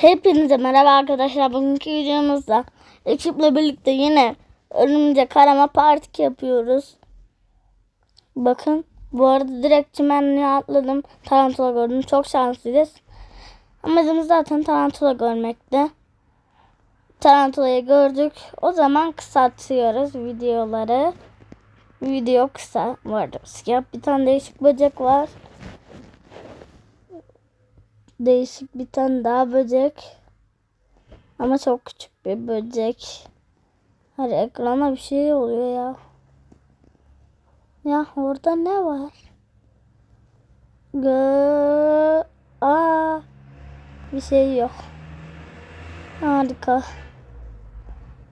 Hepinize merhaba arkadaşlar. Bugünkü videomuzda ekiple birlikte yine örümcek arama parti yapıyoruz. Bakın bu arada direkt çimenliğe atladım. Tarantula gördüm. Çok şanslıyız. Amacımız zaten tarantula görmekti. Tarantulayı gördük. O zaman kısaltıyoruz videoları. Video kısa. Bu arada bir tane değişik böcek var değişik bir tane daha böcek. Ama çok küçük bir böcek. Her ekrana bir şey oluyor ya. Ya orada ne var? Gö Aa, bir şey yok. Harika.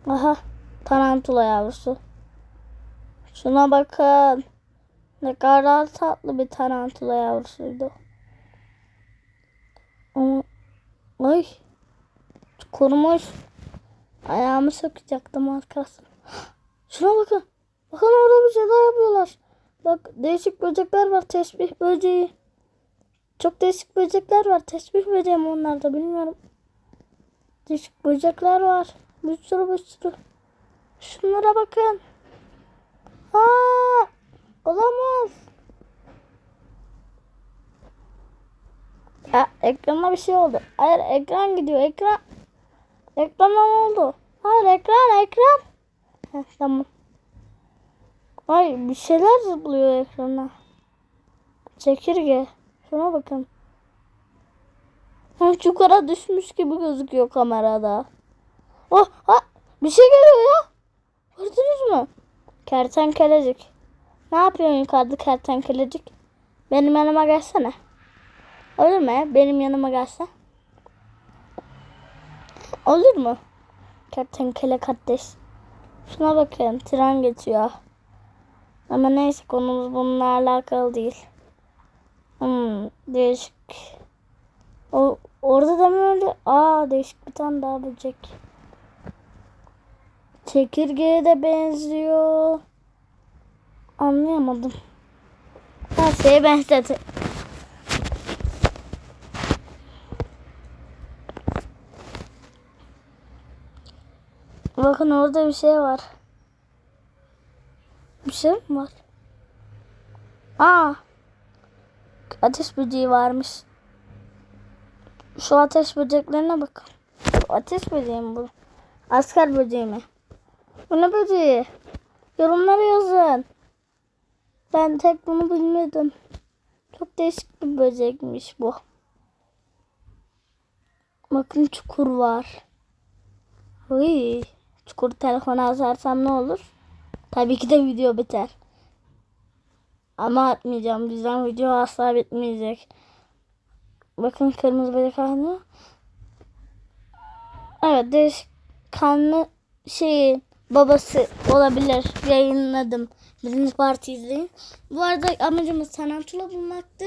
Aha tarantula yavrusu. Şuna bakın. Ne kadar tatlı bir tarantula yavrusuydu. Ama ay kurumuş. Ayağımı sokacaktım az kalsın. Şuna bakın. Bakın orada bir şeyler yapıyorlar. Bak değişik böcekler var. Tesbih böceği. Çok değişik böcekler var. Tesbih böceği mi onlar bilmiyorum. Değişik böcekler var. Bir sürü bir sürü. Şunlara bakın. Aa, olamaz. Ya ekrana bir şey oldu. Hayır ekran gidiyor. Ekran. Ekrana ne oldu? Hayır ekran ekran. Heh, tamam. Ay bir şeyler zıplıyor ekrana. Çekirge. Şuna bakın. Ha, çukura düşmüş gibi gözüküyor kamerada. Oh ha, bir şey geliyor ya. Gördünüz mü? Kertenkelecik. Ne yapıyorsun yukarıda kertenkelecik? Benim yanıma gelsene. Olur mu? Benim yanıma gelse. Olur mu? Kertenkele kardeş. Şuna bakın. Tren geçiyor. Ama neyse konumuz bununla alakalı değil. Hmm, değişik. O, orada da mı öyle? Aa değişik bir tane daha böcek. Çekirgeye de benziyor. Anlayamadım. Her şeye benzedi. Bakın orada bir şey var. Bir şey mi var? Aa. Ateş böceği varmış. Şu ateş böceklerine bakın. Ateş böceği mi bu? Asker böceği mi? Bu ne böceği? Yorumlara yazın. Ben tek bunu bilmiyordum. Çok değişik bir böcekmiş bu. Bakın çukur var. Uy. Çukur telefona asarsam ne olur? Tabii ki de video biter. Ama atmayacağım. Bizden video asla bitmeyecek. Bakın kırmızı böcek aynı. Evet değişik kanlı şeyin babası olabilir. Yayınladım. Birinci parti izleyin. Bu arada amacımız tarantula bulmaktı.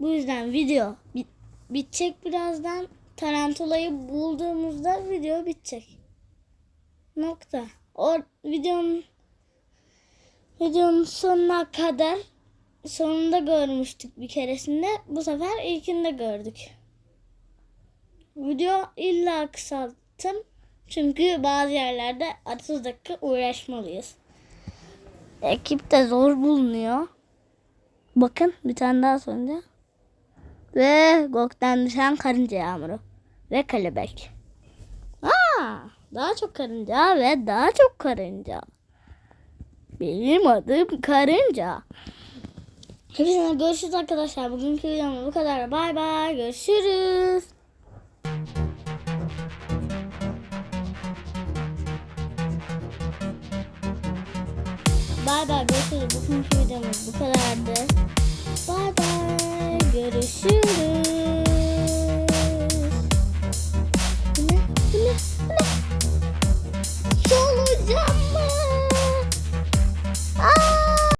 Bu yüzden video bit bitecek birazdan. Tarantulayı bulduğumuzda video bitecek. Nokta. O videonun videonun sonuna kadar sonunda görmüştük bir keresinde. Bu sefer ilkinde gördük. Video illa kısalttım. Çünkü bazı yerlerde 30 dakika uğraşmalıyız. Ekip de zor bulunuyor. Bakın bir tane daha sonra. Ve gökten düşen karınca yağmuru. Ve kelebek. Aa, daha çok karınca ve daha çok karınca. Benim adım karınca. Hepsine görüşürüz arkadaşlar. Bugünkü videomuz bu kadar. Bay bay. Görüşürüz. Bay bay. Görüşürüz. Bugünkü videomuz bu kadardı. Bay bay.